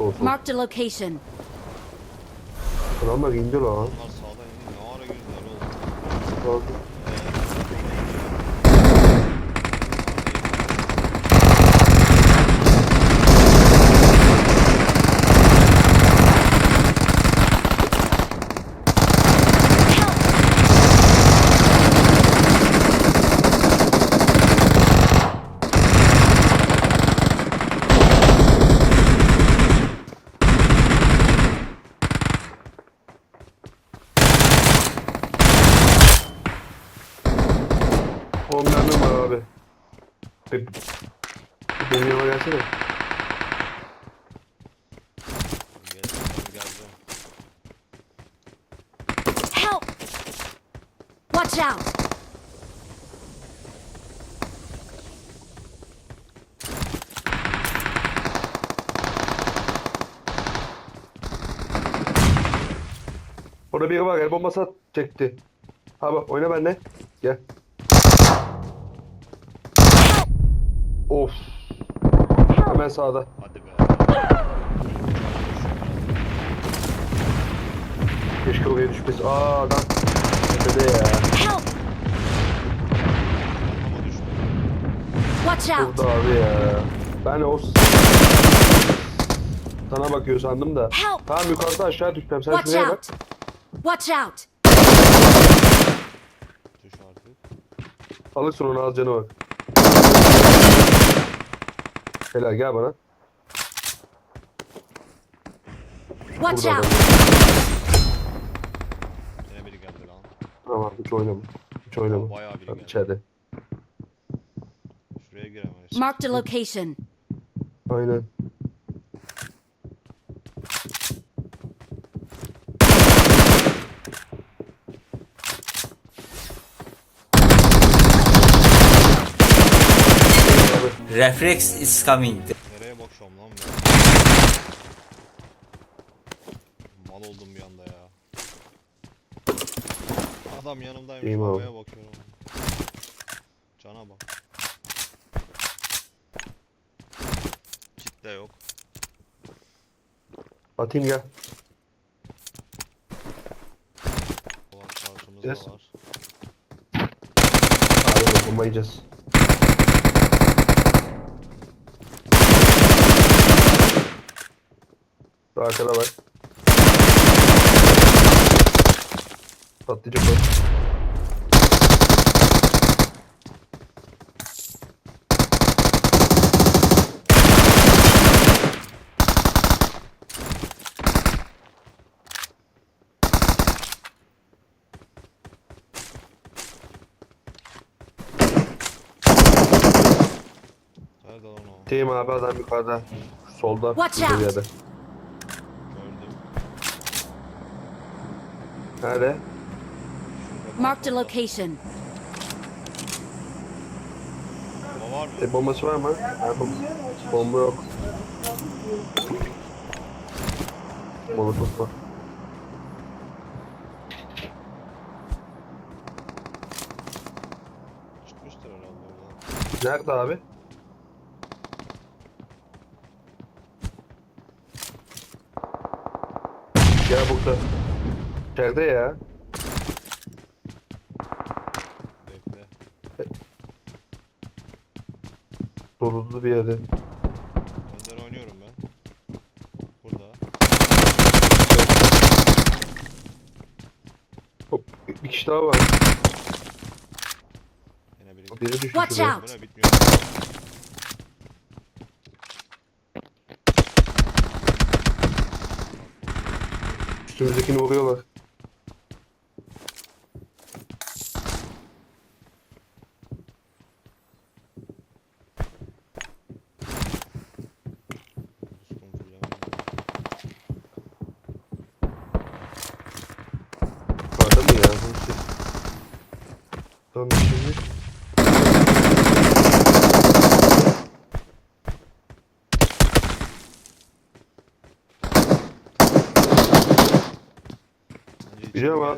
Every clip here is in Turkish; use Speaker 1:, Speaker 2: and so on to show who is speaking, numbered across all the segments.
Speaker 1: Olsun.
Speaker 2: Marked a location.
Speaker 1: Adamlar indi lan.
Speaker 3: Onlar sağdan indi. Ne ara girdiler oğlum.
Speaker 1: Lan, Bir benim yanıma gelsene.
Speaker 2: Help! Watch out!
Speaker 1: Orada biri var. El bombası at- çekti. Abi oyna benimle. Gel. Of. Hemen sağda.
Speaker 3: Hadi be.
Speaker 1: Keşke oraya düşmesi. Aa adam. Tepede ya.
Speaker 2: Help! Watch out!
Speaker 1: Burada abi ya. Ben o sana bakıyor sandım da.
Speaker 2: Help!
Speaker 1: Tamam yukarıda aşağı düşeceğim. Sen
Speaker 2: Watch
Speaker 1: şuraya bak.
Speaker 2: out! Watch out!
Speaker 1: Alırsın onu az canı var. Helal gel bana.
Speaker 2: Watch
Speaker 1: Burada
Speaker 2: out!
Speaker 1: adam.
Speaker 3: Yine biri geldi lan.
Speaker 1: Tamam hiç oynama. Hiç oynama.
Speaker 3: Bayağı biri
Speaker 1: Tamam,
Speaker 3: geldi.
Speaker 1: içeride.
Speaker 3: Şuraya giremeyiz.
Speaker 2: Marked a location.
Speaker 1: Aynen. Abi,
Speaker 4: Reflex is coming.
Speaker 3: Nereye bakıyorum lan ben? Mal oldum bir anda ya. Adam yanımdaymış
Speaker 1: abi.
Speaker 3: havaya bakıyorum. Cana bak. Kitle yok.
Speaker 1: Atayım gel.
Speaker 3: Ulan karşımızda
Speaker 1: Yes.
Speaker 3: var.
Speaker 1: Abi bomba yiyeceğiz. Şu arkada bak. Patlayacak o.
Speaker 3: Nerede lan o?
Speaker 1: Teyim abi adam yukarıda. Solda.
Speaker 2: Watch out.
Speaker 1: yerde.
Speaker 3: Gördüm.
Speaker 1: Nerede?
Speaker 2: Marked a location.
Speaker 3: Bomba var mı?
Speaker 1: E, bombası var mı? Ha, bom- bomba yok. Molotof var.
Speaker 3: Herhalde oradan.
Speaker 1: Nerede abi? Ya burada. İçeride ya.
Speaker 3: Bekle.
Speaker 1: Dolulu bir yerde.
Speaker 3: Önden oynuyorum ben. Burada.
Speaker 1: Hop, bir kişi daha var.
Speaker 3: Yine biri.
Speaker 1: Biri düştü
Speaker 2: Watch out.
Speaker 3: Bu ne bitmiyor.
Speaker 1: Üstümüzdekini vuruyorlar.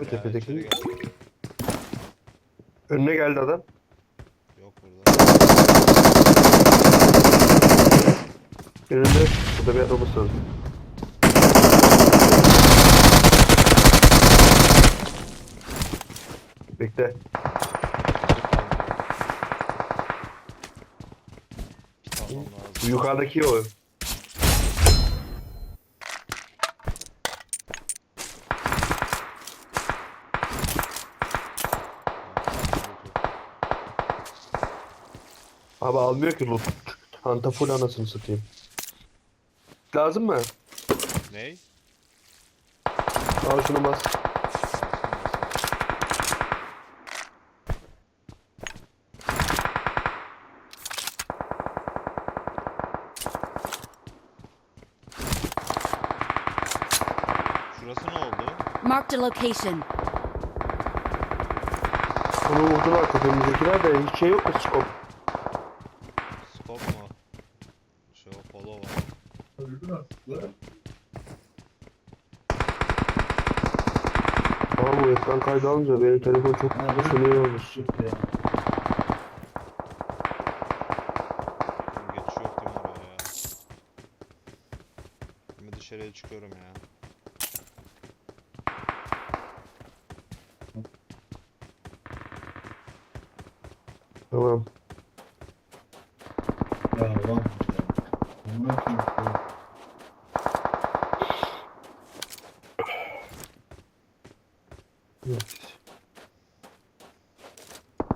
Speaker 1: abi
Speaker 3: tepedeki.
Speaker 1: Önüne geldi adam.
Speaker 3: Yok burada.
Speaker 1: Önünde burada bir adam olsun. Bekle. Yukarıdaki o. Abi almıyor ki loot. Hanta full anasını satayım. Lazım mı?
Speaker 3: Ney?
Speaker 1: Al şunu bas.
Speaker 3: Şurası ne oldu?
Speaker 2: Marked a location.
Speaker 1: Onu vurdular tepemizdekiler de hiç şey yok mu?
Speaker 3: Skop mu? Şey o polo var.
Speaker 1: Ama bu ekran kaydı alınca benim telefon çok sönüyor olmuş.
Speaker 3: Geçiş yok değil mi oraya ya? Ben dışarıya çıkıyorum ya.
Speaker 1: Tamam.
Speaker 4: Ya lan. Bunlar kim?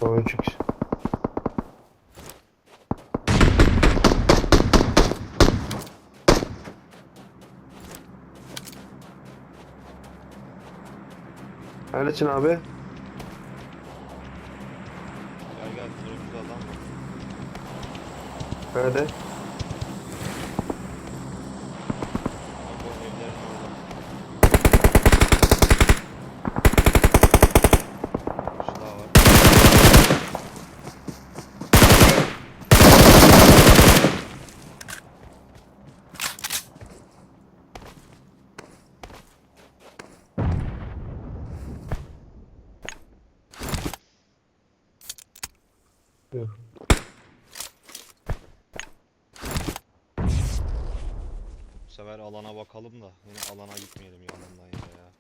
Speaker 1: Tamam çık. Neredesin abi?
Speaker 3: Gel gel kırmızı adam var.
Speaker 1: Nerede?
Speaker 3: Bak o evlerin orada. Şu daha var.
Speaker 1: Yok.
Speaker 3: Bu sefer alana bakalım da yine alana gitmeyelim yanından yine ya.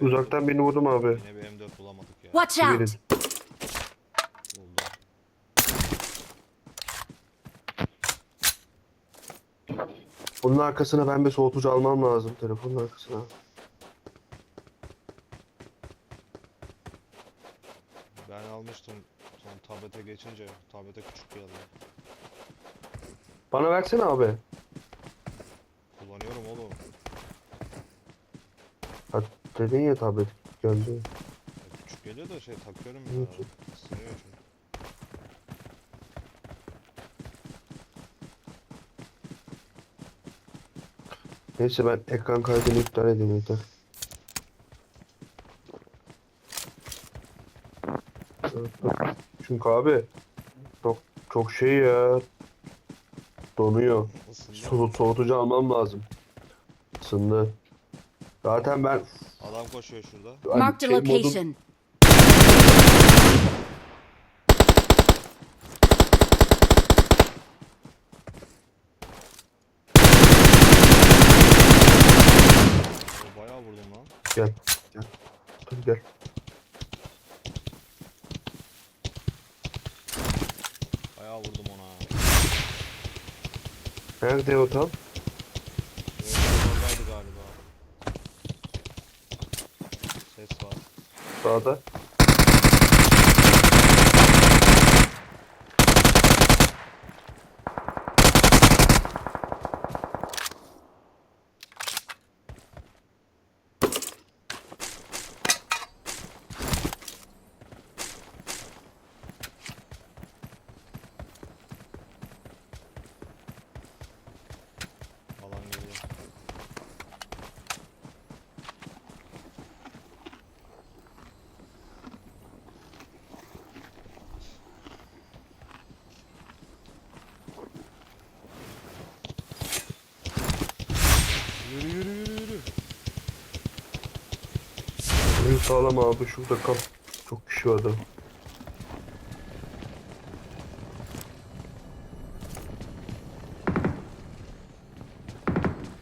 Speaker 1: Uzaktan birini vurdum abi.
Speaker 3: M4 Yine bir M4 bulamadık ya.
Speaker 2: Watch out!
Speaker 3: Buldum.
Speaker 1: Bunun arkasına ben bir soğutucu almam lazım telefonun arkasına.
Speaker 3: Ben almıştım son tablete geçince tablete küçük geldi.
Speaker 1: Bana versene abi.
Speaker 3: Kullanıyorum oğlum.
Speaker 1: Ha, dedin ya tablet geldi.
Speaker 3: Ya küçük geliyor da şey takıyorum ya. Sınıyor çünkü.
Speaker 1: Neyse ben ekran kaydını iptal edeyim yeter. Çünkü abi çok çok şey ya donuyor. Soğut, soğutucu almam lazım. Isındı. Zaten ben
Speaker 3: Adam koşuyor şurada.
Speaker 1: hani
Speaker 2: Marked a
Speaker 1: şey modum-
Speaker 2: location.
Speaker 3: O bayağı vurdum lan.
Speaker 1: Gel. Gel. Dur gel.
Speaker 3: Bayağı vurdum ona.
Speaker 1: Nerede o tam?
Speaker 3: Oradaydı galiba. Ses var.
Speaker 1: Sağda. Sağlam abi şurada kal. Çok kişi vardı.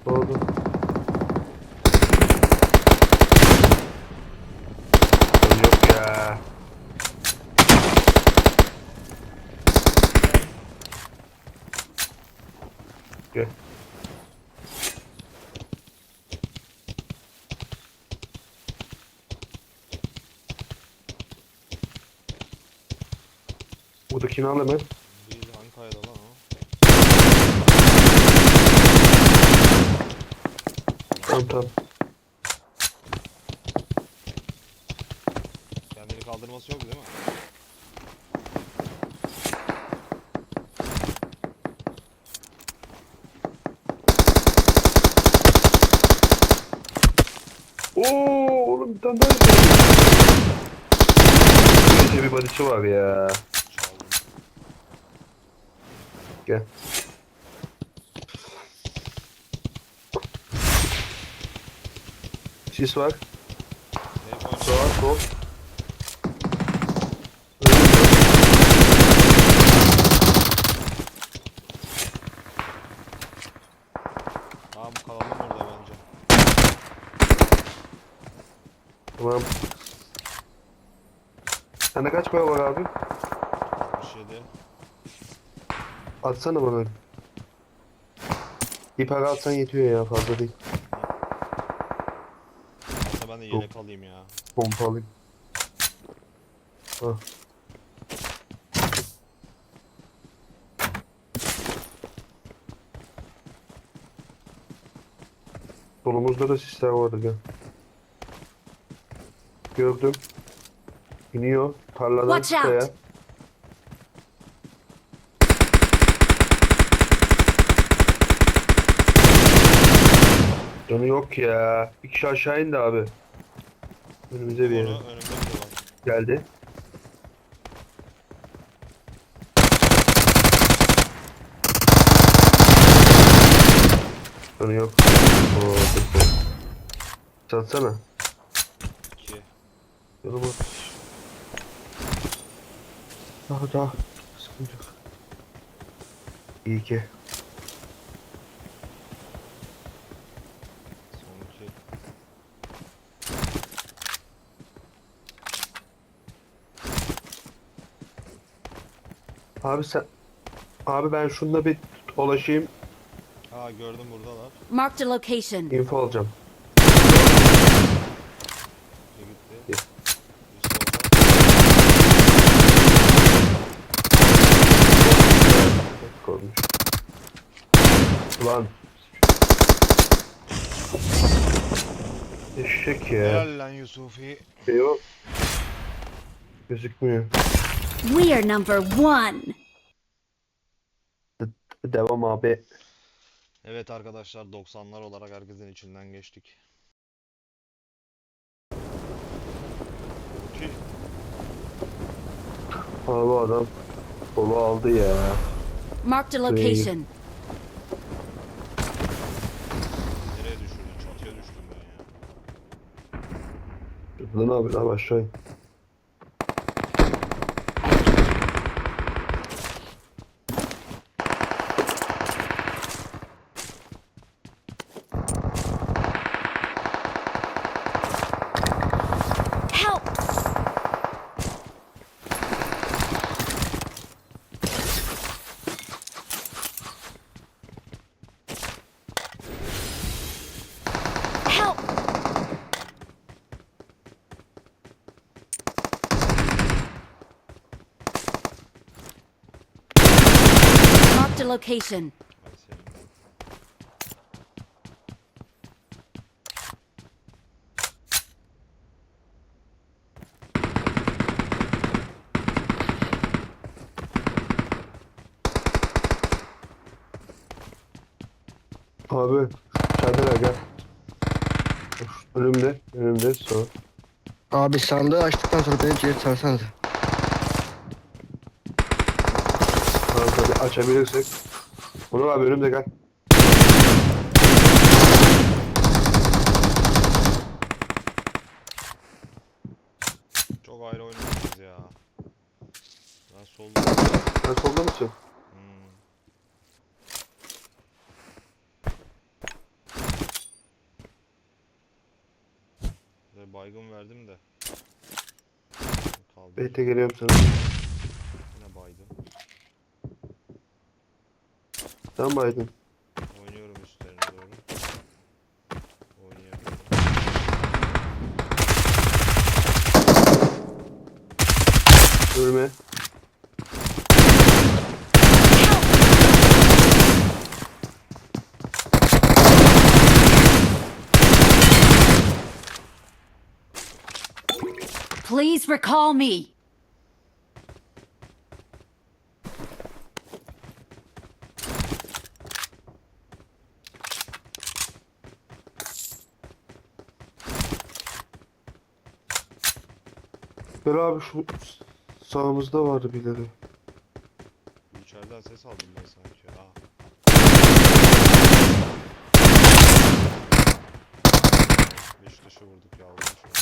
Speaker 1: Ne oldu? Yok ya. Gel. Buradakini al hemen.
Speaker 3: Bir hangi kayada lan o?
Speaker 1: Tamam tamam.
Speaker 3: Kendini kaldırması yok değil mi?
Speaker 1: Oo oğlum bir tane daha Gece bir badisi var ya. Gel. Sis var. Sağa sol.
Speaker 3: Tamam kalalım orada bence.
Speaker 1: Tamam. Sende kaç para var abi?
Speaker 3: 67.
Speaker 1: Atsana bana. Bir para atsan yetiyor ya fazla değil.
Speaker 3: Hatta ben de yelek alayım ya.
Speaker 1: Pompa alayım. Ah. Solumuzda da sisler vardı gel. Gördüm. İniyor. Tarladan
Speaker 2: Watch out.
Speaker 1: Canı yok ya. Bir kişi aşağı indi abi. Önümüze bir yere.
Speaker 3: önümde.
Speaker 1: Geldi. Canı yok. Oo, peki. Satsana.
Speaker 3: 2.
Speaker 1: Canım var. Daha daha. Sıkıntı yok. İyi ki.
Speaker 3: Son 2.
Speaker 1: Abi sen... Abi ben şununla bir dolaşayım.
Speaker 3: Ha gördüm buradalar.
Speaker 2: Marked a location.
Speaker 1: info alacağım.
Speaker 3: Biri gitti.
Speaker 1: Korkmuş. Ulan. Eşek ya.
Speaker 3: Helal lan Yusufi.
Speaker 1: Yok. Gözükmüyor.
Speaker 2: We are number one.
Speaker 1: Devam abi.
Speaker 3: Evet arkadaşlar 90'lar olarak herkesin içinden geçtik. Ki
Speaker 1: Abi adam kolu aldı ya.
Speaker 2: Marked a location.
Speaker 3: nereye düşürdün? Çatıya düştüm ben ya.
Speaker 1: Lan abi abi aşağı in.
Speaker 2: Marked a location.
Speaker 1: Abi çadır gel. Önümde, önümde sağ.
Speaker 5: Abi sandığı açtıktan sonra beni içeri sarsanız.
Speaker 1: Kanka bir açabilirsek. Onu abi önümde gel.
Speaker 3: Çok ayrı oynuyoruz ya. Ben solda.
Speaker 1: Sen solda mısın?
Speaker 3: Hmm. Baygın verdim de. Kaldı.
Speaker 1: Beyte geliyorum sana. Sen mi aydın?
Speaker 3: Oynuyorum üstlerine doğru. Oynayamıyorum.
Speaker 1: Ölme.
Speaker 2: Please recall me.
Speaker 1: Gel abi şu sağımızda vardı birileri.
Speaker 3: Bir İçeriden ses aldım ben sanki. Aa. Beş dışı vurduk yavrum şu an.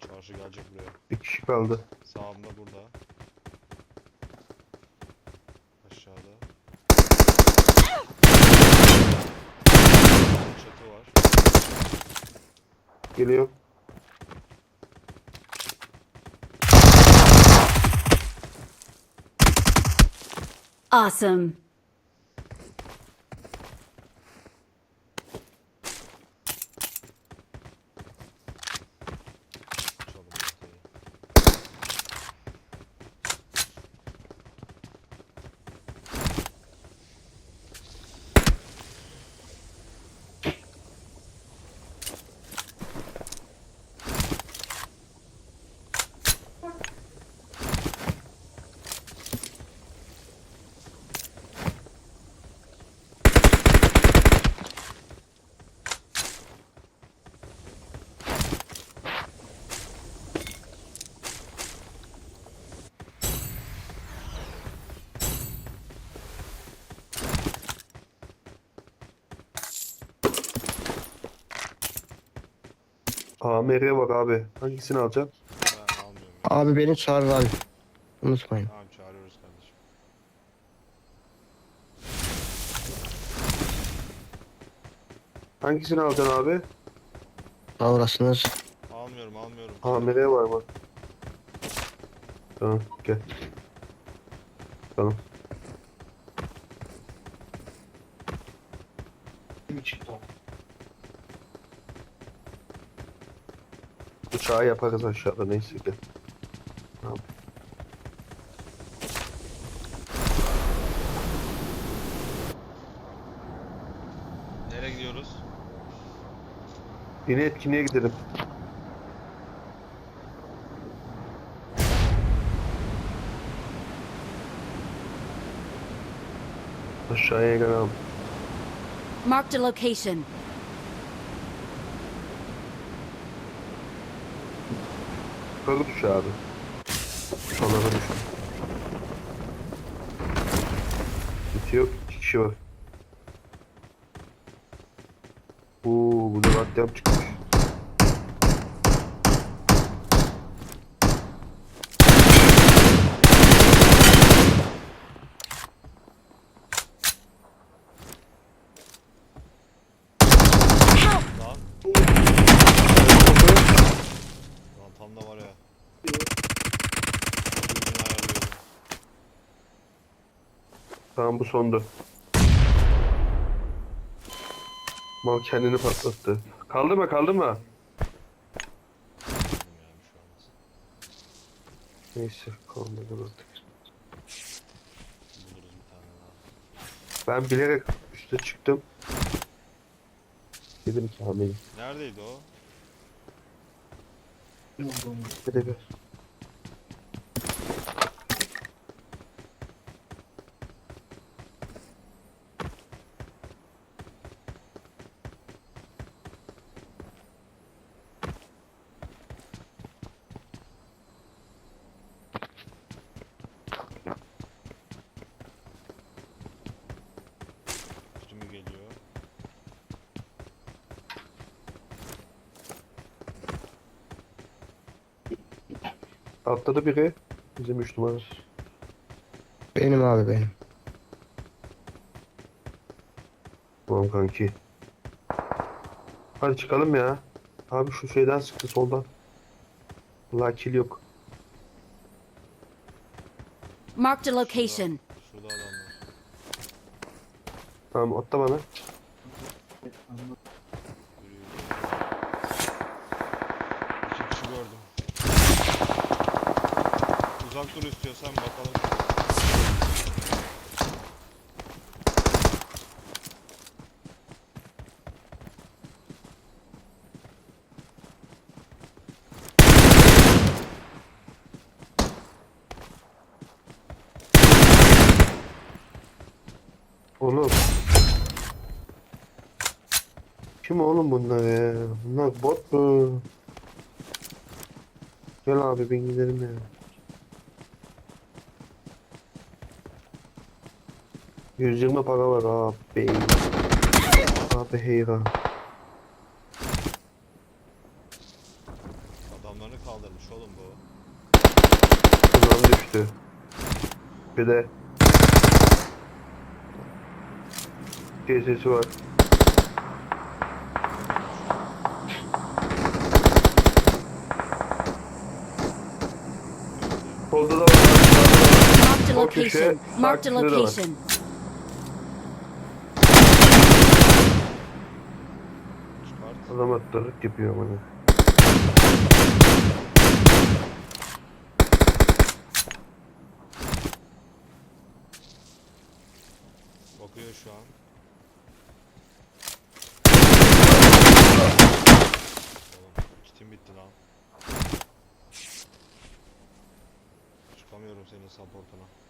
Speaker 3: Çarşı gelecek buraya.
Speaker 1: Bir kişi kaldı.
Speaker 3: Sağımda burada. Aşağıda. Çatı var.
Speaker 1: Geliyor.
Speaker 2: Awesome.
Speaker 1: AMR var abi. Hangisini alacaksın?
Speaker 3: Ben almıyorum.
Speaker 5: Abi beni çağırır abi. Unutmayın.
Speaker 3: Tamam çağırıyoruz kardeşim.
Speaker 1: Hangisini alacaksın abi?
Speaker 5: Sağ olasınız.
Speaker 3: Almıyorum almıyorum.
Speaker 1: AMR var bak. Tamam gel. Tamam. Uçağı yaparız aşağıda neyse ki. Tamam.
Speaker 3: Nereye gidiyoruz?
Speaker 1: Yine etkinliğe gidelim. Aşağıya gel abi.
Speaker 2: Marked a location.
Speaker 1: Yukarı düş abi. Sola düş. Bitiyor. İki kişi var. Oo, burada! Tamam bu sondu. Mal kendini patlattı. Kaldı mı kaldı mı?
Speaker 3: Bilmiyorum yani şu an.
Speaker 1: Neyse kalmadı artık.
Speaker 3: Bir.
Speaker 1: Ben bilerek üste çıktım. Dedim ki hamile.
Speaker 3: Neredeydi o?
Speaker 1: Hadi be.
Speaker 3: Üstümü geliyor.
Speaker 1: Atladı biri. Bizim üç numara.
Speaker 5: Benim abi benim.
Speaker 1: Tamam kanki. Hadi çıkalım ya. Abi şu şeyden sıktı soldan. Vallahi kill yok.
Speaker 2: Marked a location.
Speaker 3: Şurada adamlar.
Speaker 1: Tamam atla bana.
Speaker 3: Yürü, yürü. İki kişi gördüm. Uzak dur istiyorsan bakalım.
Speaker 1: Oğlum. Kim oğlum bunlar ya? Bunlar bot mu? Gel abi ben gidelim ya. Yüz yirmi para var abi. Abi heyran.
Speaker 3: Adamlarını kaldırmış oğlum bu.
Speaker 1: Bundan düştü. Bir de GS'si var. Solda da var.
Speaker 2: Marked a location. Marked a location.
Speaker 1: Adam atladık yapıyor bana.
Speaker 3: Bakıyor şu an. Oğlum kitim bitti lan. Çıkamıyorum senin supportuna.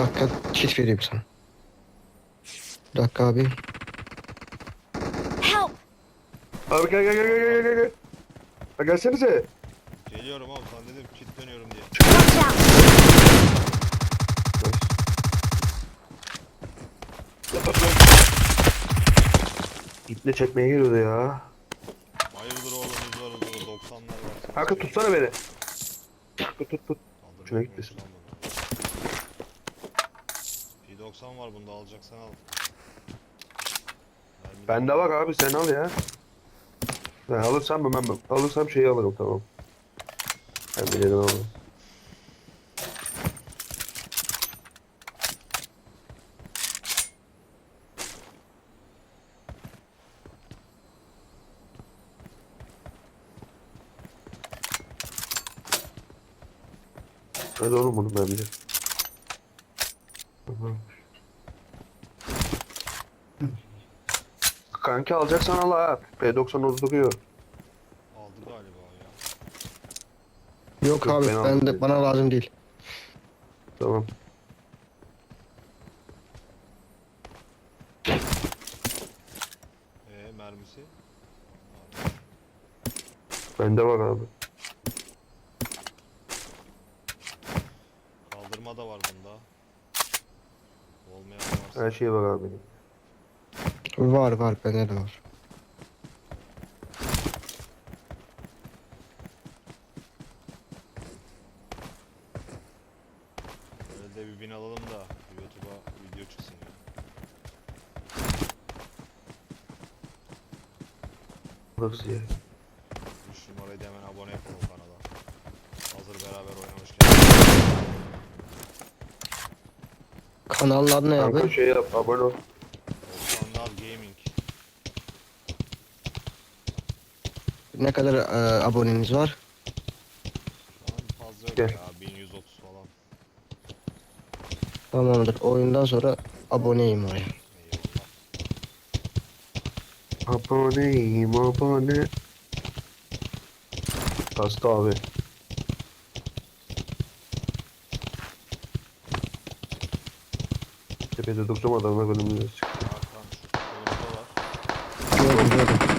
Speaker 5: Dakika kit vereyim sana. Bir dakika abi.
Speaker 2: Help!
Speaker 1: Abi gel gel gel gel gel gel gel. Ha gelsenize.
Speaker 3: Geliyorum oğlum sana dedim kit dönüyorum diye.
Speaker 2: Watch out!
Speaker 1: İple çekmeye geliyordu ya.
Speaker 3: Hayırdır oğlum varız burada 90'lar var. Sen
Speaker 1: Kanka
Speaker 3: şey-
Speaker 1: tutsana beni. Tut tut tut. Şuna gitmesin.
Speaker 3: lan bunu? P90 var bunda alacaksan al.
Speaker 1: Bende
Speaker 3: var.
Speaker 1: var abi sen al ya. Ben alırsam ben, ben alırsam şeyi alırım tamam. Ben bilirim alırım. Hadi oğlum bunu ben bilirim. Tamam. Kanki alacaksan al ha. P90 orada duruyor.
Speaker 3: Aldı galiba o ya.
Speaker 5: Yok
Speaker 1: Yok,
Speaker 5: abi
Speaker 1: ben
Speaker 5: ben de, bana lazım değil.
Speaker 1: Tamam.
Speaker 3: Ee mermisi?
Speaker 1: Bende var abi.
Speaker 3: Kaldırma da var bunda. Olmayan varsa.
Speaker 1: Her şey var abi.
Speaker 5: Var var bende de var.
Speaker 3: Böyle de bir bin alalım da YouTube'a video çıksın ya.
Speaker 1: Alırız ya.
Speaker 3: 3 numarayı da hemen abone yapalım kanala. Hazır beraber oynamışken.
Speaker 5: Kanalın adı ne
Speaker 1: Kanka
Speaker 5: abi?
Speaker 1: şey yap abone ol.
Speaker 3: Volkanlar Gaming.
Speaker 5: Ne kadar e, aboneniz var?
Speaker 3: Fazla yok
Speaker 1: Gel.
Speaker 3: ya 1130 falan.
Speaker 5: Tamamdır. Oyundan sonra aboneyim oraya.
Speaker 3: Eyvallah.
Speaker 1: Aboneyim abone. Hasta abi. Tepede dursam adamlar önümüze çıktı.
Speaker 3: Hakan şu kolumuzda var.
Speaker 5: Gördüm gördüm.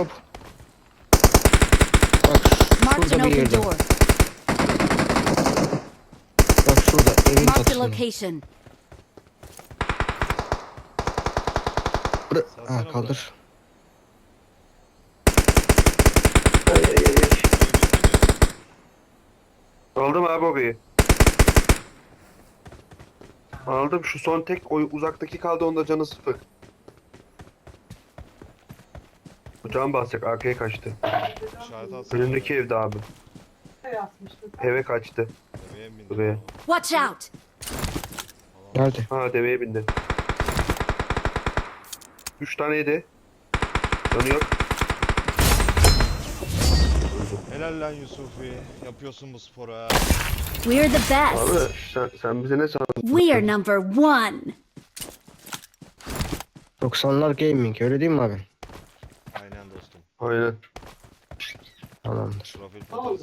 Speaker 5: hop. Bak
Speaker 2: Marked
Speaker 5: şurada
Speaker 2: an
Speaker 5: bir
Speaker 2: open
Speaker 5: yerde.
Speaker 2: door.
Speaker 5: Bak şurada evin
Speaker 2: Marked a
Speaker 5: çatısında.
Speaker 2: Location.
Speaker 5: Ha, kaldır.
Speaker 1: Ay, ay, ay, ay. Aldım abi orayı. Aldım şu son tek o uzaktaki kaldı onda canı sıfır. Can basacak arkaya kaçtı.
Speaker 3: İşaret.
Speaker 1: Önündeki evde abi. Eve kaçtı.
Speaker 3: Mi
Speaker 1: Buraya.
Speaker 3: oğlum?
Speaker 2: Watch out!
Speaker 5: Nerede?
Speaker 1: Ha deveye bindi. Üç tane yedi. Yok.
Speaker 3: Helal lan Yusufi. Yapıyorsun bu sporu ha.
Speaker 2: We're the
Speaker 1: Abi
Speaker 2: best.
Speaker 1: sen, sen bize ne sandın?
Speaker 2: We are number one.
Speaker 5: 90'lar gaming öyle değil mi abi?
Speaker 3: Aynen dostum.
Speaker 1: Aynen.
Speaker 5: Tamamdır.
Speaker 3: Profil fotoğrafı